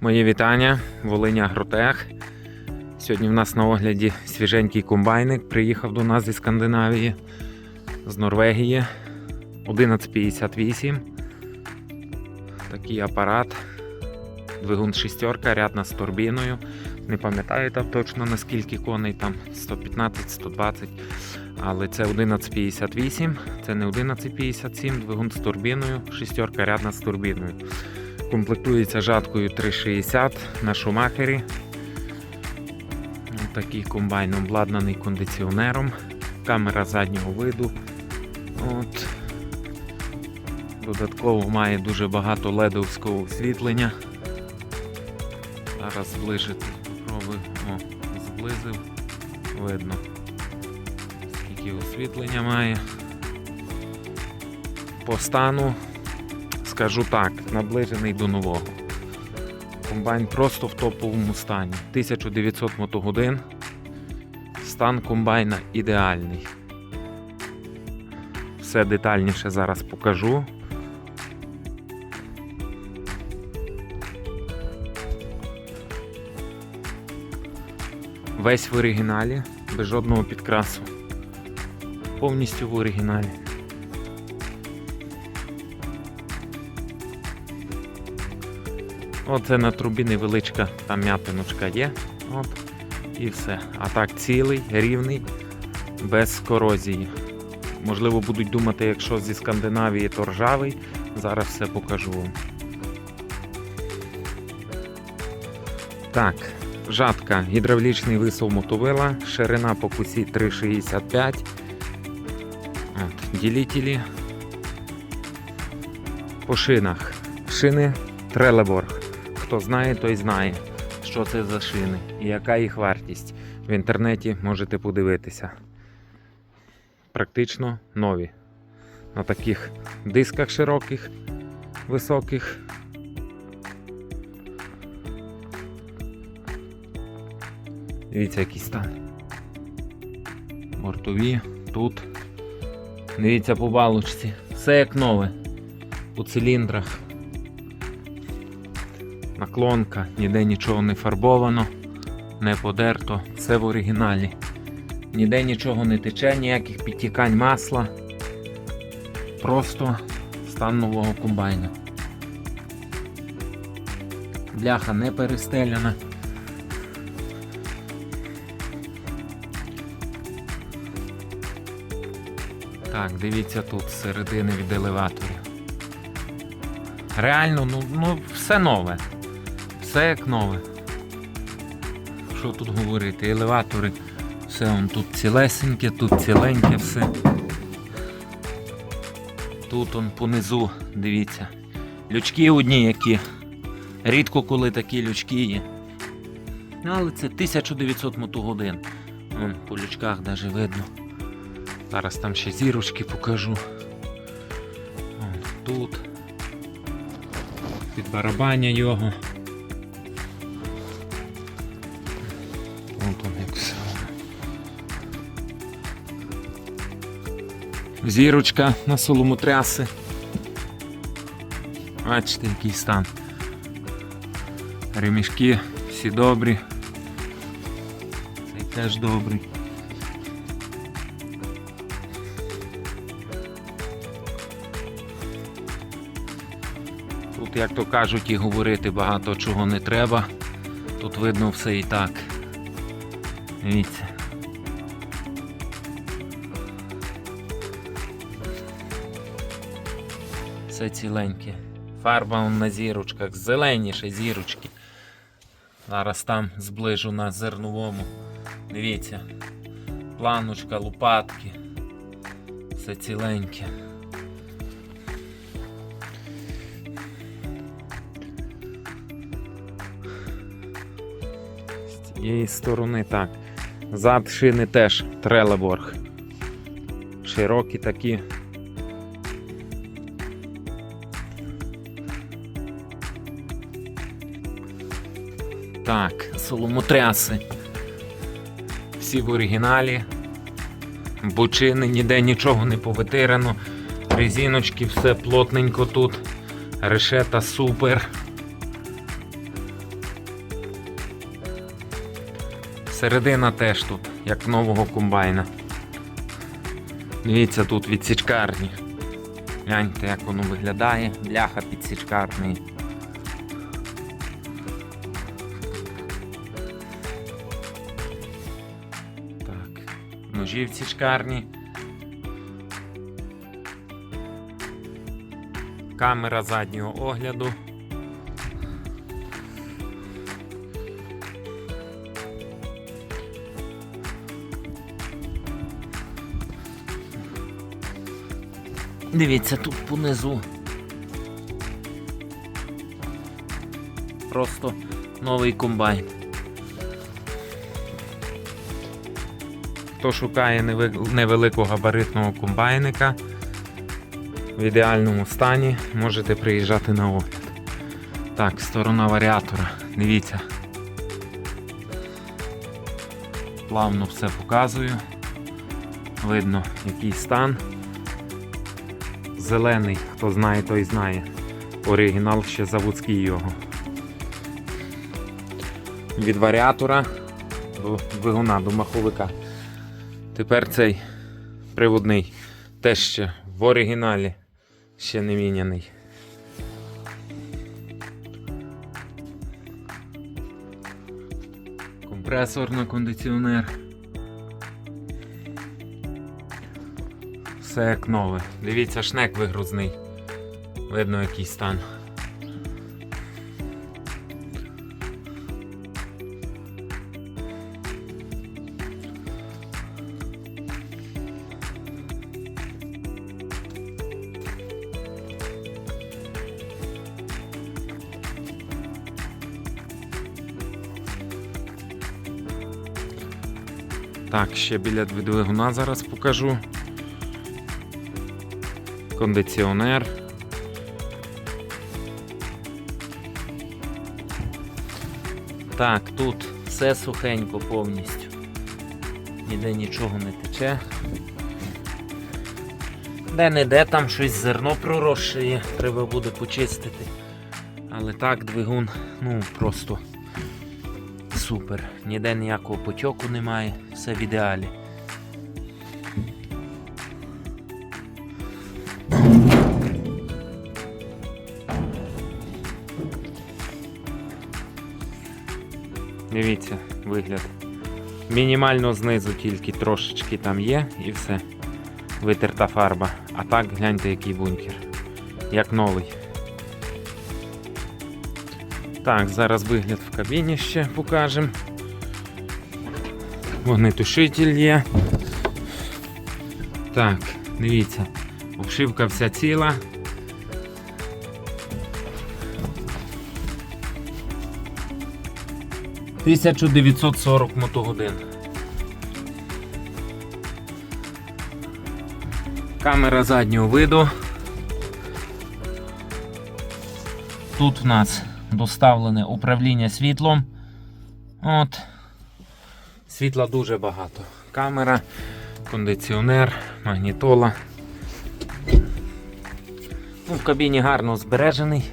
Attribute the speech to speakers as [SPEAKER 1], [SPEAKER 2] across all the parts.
[SPEAKER 1] Мої вітання, Волиня Агротех. Сьогодні в нас на огляді свіженький комбайник. Приїхав до нас зі Скандинавії, з Норвегії. 1158. Такий апарат. Двигун шістерка, рядна з турбіною. Не пам'ятаю там точно наскільки коней, там 115-120. Але це 1158, це не 1157, двигун з турбіною, шістерка рядна з турбіною. Комплектується жаткою 360 на шумахері. Такий комбайн обладнаний кондиціонером, камера заднього виду. От. Додатково має дуже багато ледовського освітлення. Зараз зближити, попробую. О, зблизив, видно. Скільки освітлення має. По стану скажу так, наближений до нового. Комбайн просто в топовому стані. 1900 мотогодин. Стан комбайна ідеальний. Все детальніше зараз покажу. Весь в оригіналі, без жодного підкрасу. Повністю в оригіналі. Оце на трубі невеличка там м'ятиночка є. От. І все. А так цілий, рівний, без корозії. Можливо, будуть думати, якщо зі Скандинавії то ржавий. Зараз все покажу вам. Так, жатка, гідравлічний висов мотовила, ширина по кусі 3,65. От, ділітелі. По шинах. Шини Трелеборг. Хто знає, той знає, що це за шини і яка їх вартість. В інтернеті можете подивитися. Практично нові. На таких дисках широких, високих. Дивіться, який стан. Бортові тут. Дивіться по балочці. Все як нове. У циліндрах. Наклонка, ніде нічого не фарбовано, не подерто, все в оригіналі. Ніде нічого не тече, ніяких підтікань масла. Просто стан нового комбайна. Бляха не перестеляна. Так, дивіться тут середини від елеваторів. Реально, ну, ну все нове. Все як нове. Що тут говорити? Елеватори. Все он тут цілесеньке, тут ціленьке все. Тут он понизу, дивіться. Лючки одні які. Рідко коли такі лючки є. Ну, Але це 1900 мотогодин. Вон по лючках навіть видно. Зараз там ще зірочки покажу. Вон, тут. Під барабання його. Зірочка на соломотряси. Бачите, який стан. Ремішки всі добрі. Цей теж добрий. Тут, як то кажуть, і говорити багато чого не треба. Тут видно все і так. Дивіться. Все ціленьке. Фарба на зірочках, зеленіше зірочки. Зараз там зближу на зерновому. Дивіться. Планочка, лопатки. Все ціленьке. З цієї сторони так. Зад шини теж Трелеборг. Широкі такі. Так, соломотряси. Всі в оригіналі. Бочини ніде нічого не повитирано. Резіночки, все плотненько тут. Решета супер. Середина теж тут, як нового комбайна. Дивіться, тут відсічкарні. Гляньте, як воно виглядає, бляха підсічкарний. Ножі в січкарні. Камера заднього огляду. Дивіться тут понизу. Просто новий комбайн. Хто шукає невеликогабаритного комбайника в ідеальному стані, можете приїжджати на огляд. Так, сторона варіатора. Дивіться. Плавно все показую. Видно, який стан. Зелений, хто знає, той знає. Оригінал ще заводський його. Від варіатора до двигуна, до маховика. Тепер цей приводний теж ще в оригіналі ще не міняний. Компресор на кондиціонер. Все як нове. Дивіться, шнек вигрузний. Видно, який стан. Так, ще біля двигуна зараз покажу. Кондиціонер. Так, тут все сухенько повністю. Ніде нічого не тече. Де-не-де там щось зерно пророщує, треба буде почистити. Але так, двигун, ну просто супер. Ніде ніякого потьоку немає, все в ідеалі. Дивіться, вигляд. Мінімально знизу тільки трошечки там є і все. Витерта фарба. А так гляньте, який бункер. Як новий. Так, зараз вигляд в кабіні ще покажемо. Вогнетушитель є. Так, дивіться, обшивка вся ціла. Тисячу 940 мотогодин. Камера заднього виду. Тут в нас доставлене управління світлом. От. Світла дуже багато. Камера, кондиціонер, магнітола. Ну, в кабіні гарно збережений,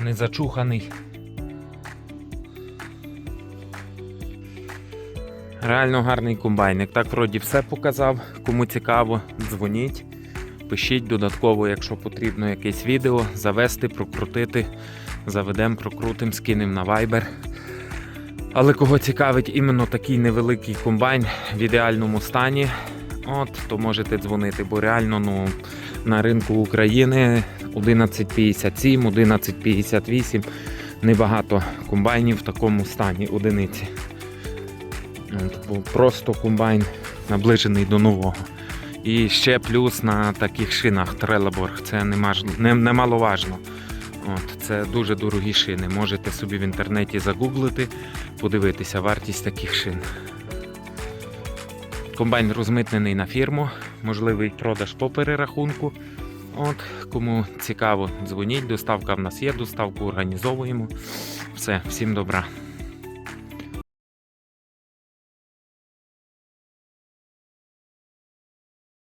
[SPEAKER 1] не зачуханий. Реально гарний комбайник. Так, вроді все показав. Кому цікаво, дзвоніть. Пишіть додатково, якщо потрібно якесь відео, завести, прокрутити. Заведемо, прокрутимо, скинемо на Viber. Але кого цікавить іменно такий невеликий комбайн в ідеальному стані, от, то можете дзвонити, бо реально ну, на ринку України 1157, 1158 небагато комбайнів в такому стані одиниці. От, просто комбайн наближений до нового. І ще плюс на таких шинах Трелеборг. Це немаж- не- немаловажно. Це дуже дорогі шини. Можете собі в інтернеті загуглити, подивитися вартість таких шин. Комбайн розмитнений на фірму, можливий продаж по перерахунку. От, кому цікаво, дзвоніть, доставка в нас є, доставку організовуємо. Все, всім добра.